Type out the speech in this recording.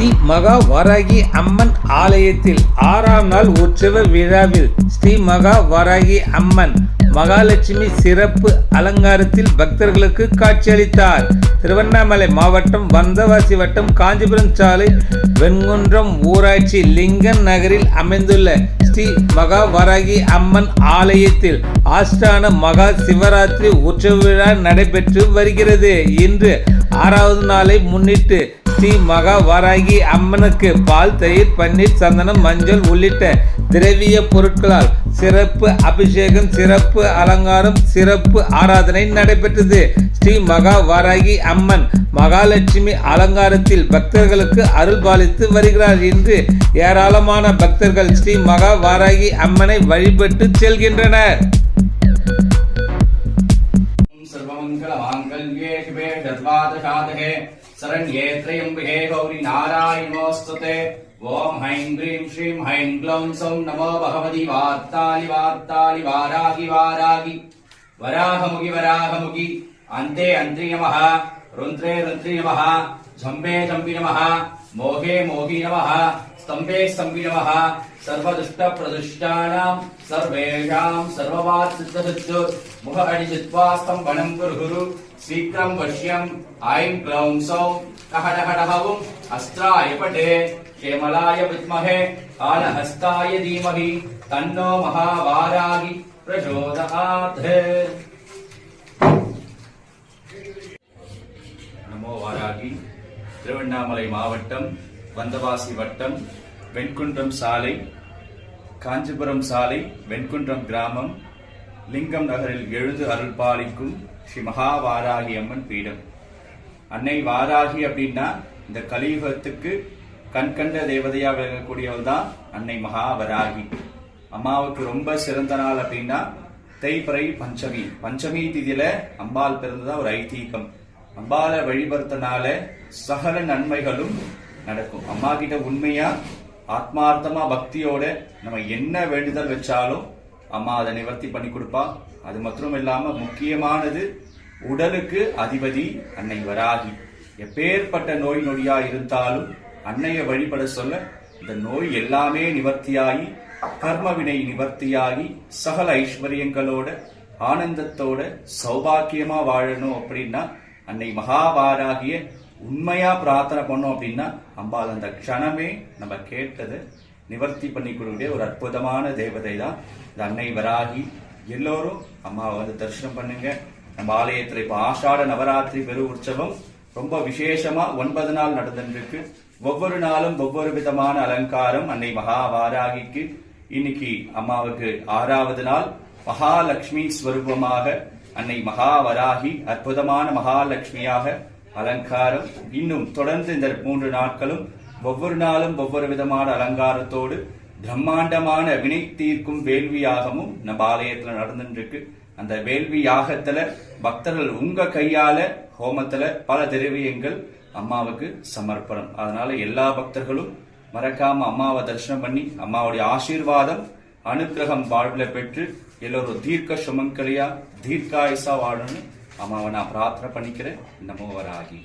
ஸ்ரீ மகா வராகி அம்மன் ஆலயத்தில் ஆறாம் நாள் உற்சவ விழாவில் ஸ்ரீ மகா வராகி அம்மன் மகாலட்சுமி சிறப்பு அலங்காரத்தில் பக்தர்களுக்கு காட்சியளித்தார். திருவண்ணாமலை மாவட்டம் வந்தவாசி வட்டம் காஞ்சிபுரம் சாலை வெண்குன்றம் ஊராட்சி லிங்கன் நகரில் அமைந்துள்ள ஸ்ரீ மகா வராகி அம்மன் ஆலயத்தில் ஆஸ்தான மகா சிவராத்திரி உற்சவ விழா நடைபெற்று வருகிறது. இன்று ஆறாவது நாளை முன்னிட்டு ஸ்ரீ மகா வாராகி அம்மனுக்கு பால் தயிர் பன்னீர் சந்தனம் மஞ்சள் உள்ளிட்ட திரவிய பொருட்களால் சிறப்பு அபிஷேகம் சிறப்பு அலங்காரம் சிறப்பு ஆராதனை நடைபெற்றது. ஸ்ரீ மகா வாராகி அம்மன் மகாலட்சுமி அலங்காரத்தில் பக்தர்களுக்கு அருள் பாலித்து வருகிறார் என்று ஏராளமான பக்தர்கள் ஸ்ரீ மகா வாராகி அம்மனை வழிபட்டு செல்கின்றனர். सर्वमङ्गलमाङ्गल्ये शिवे शर्वादशादहे शरण्ये त्र्यम्बिके गौरि नारायणोऽस्तुते। ॐ हैं ह्रीं श्रीं हैं ग्लौं सौं नमो भगवति वार्तालि वार्तालि वारागि वारागि वराहमुखि वराहमुखि, अन्ते अन्त्रि नमः रुद्रे रुद्रि नमः, झम्बे झम्बि नमः, मोहे मोहि नमः। स्तम्भे स्तम्भि नमः सर्वदुष्टप्रदुष्टानां सर्वेषां सर्ववात् सिद्धसिद्धु मुख अडिजित्वा स्तम्भनं कुरुहुरु शीघ्रं वश्यम् ऐं क्लौं सौं कहडहडहवुम् अस्त्राय पटे क्षेमलाय विद्महे कालहस्ताय धीमहि तन्नो महावारागि प्रचोदयात् நமோ வாராகி திருவண்ணாமலை மாவட்டம் வந்தவாசி வட்டம் வெண்குன்றம் சாலை காஞ்சிபுரம் சாலை வெண்குன்றம் கிராமம் லிங்கம் நகரில் எழுது அருள் பாலிக்கும் ஸ்ரீ மகா வாராகி அம்மன் பீடம். அன்னை வாராகி அப்படின்னா இந்த கலியுகத்துக்கு கண்கண்ட தேவதையாக தேவதையா விளங்கக்கூடியவள் தான் அன்னை மகாவராகி. அம்மாவுக்கு ரொம்ப சிறந்த நாள் அப்படின்னா தேய்பிறை பஞ்சமி. பஞ்சமி திதியில அம்பாள் பிறந்ததா ஒரு ஐதீகம். அம்பாளை வழிபடுத்தனால சகல நன்மைகளும் நடக்கும். அம்மா கிட்ட உண்மையா ஆத்மார்த்தமா பக்தியோட நம்ம என்ன வேண்டுதல் வச்சாலும் அம்மா அதை நிவர்த்தி பண்ணி கொடுப்பா. அது மட்டும் இல்லாம முக்கியமானது உடலுக்கு அதிபதி அன்னை வராகி. எப்பேற்பட்ட நோய் நொடியா இருந்தாலும் அன்னைய வழிபட சொல்ல இந்த நோய் எல்லாமே நிவர்த்தியாகி கர்மவினை நிவர்த்தியாகி சகல ஐஸ்வர்யங்களோட ஆனந்தத்தோட சௌபாக்கியமா வாழணும் அப்படின்னா அன்னை மகாபாராகிய உண்மையா பிரார்த்தனை பண்ணோம் அப்படின்னா அம்பாள் அந்த க்ஷணமே நம்ம கேட்டதை நிவர்த்தி பண்ணி கொடுக்கக்கூடிய ஒரு அற்புதமான தேவதை தான் இந்த அன்னை வராகி எல்லோரும் அம்மாவை வந்து தரிசனம் பண்ணுங்க. நம்ம ஆலயத்தில் இப்போ ஆஷாட நவராத்திரி பெரு உற்சவம் ரொம்ப விசேஷமா ஒன்பது நாள் நடந்துருக்கு ஒவ்வொரு நாளும் ஒவ்வொரு விதமான அலங்காரம் அன்னை மகாவாராகிக்கு இன்னைக்கு அம்மாவுக்கு ஆறாவது நாள். மகாலட்சுமி ஸ்வரூபமாக அன்னை மகாவராகி அற்புதமான மகாலட்சுமியாக அலங்காரம். இன்னும் தொடர்ந்து இந்த மூன்று நாட்களும் ஒவ்வொரு நாளும் ஒவ்வொரு விதமான அலங்காரத்தோடு பிரம்மாண்டமான வினை தீர்க்கும் வேள்வி யாகமும் நம்ம ஆலயத்துல நடந்துருக்கு அந்த வேள்வி யாகத்துல பக்தர்கள் உங்க கையால ஹோமத்துல பல திரவியங்கள் அம்மாவுக்கு சமர்ப்பணம். அதனால எல்லா பக்தர்களும் மறக்காம அம்மாவை தரிசனம் பண்ணி அம்மாவுடைய ஆசீர்வாதம் அனுக்கிரகம் வாழ்வில் பெற்று எல்லோரும் தீர்க்க சுமங்கலியா தீர்க்காயுசா வாழணும்னு அம்மாவை நான் பிரார்த்தனை பண்ணிக்கிறேன். நமோ வராகி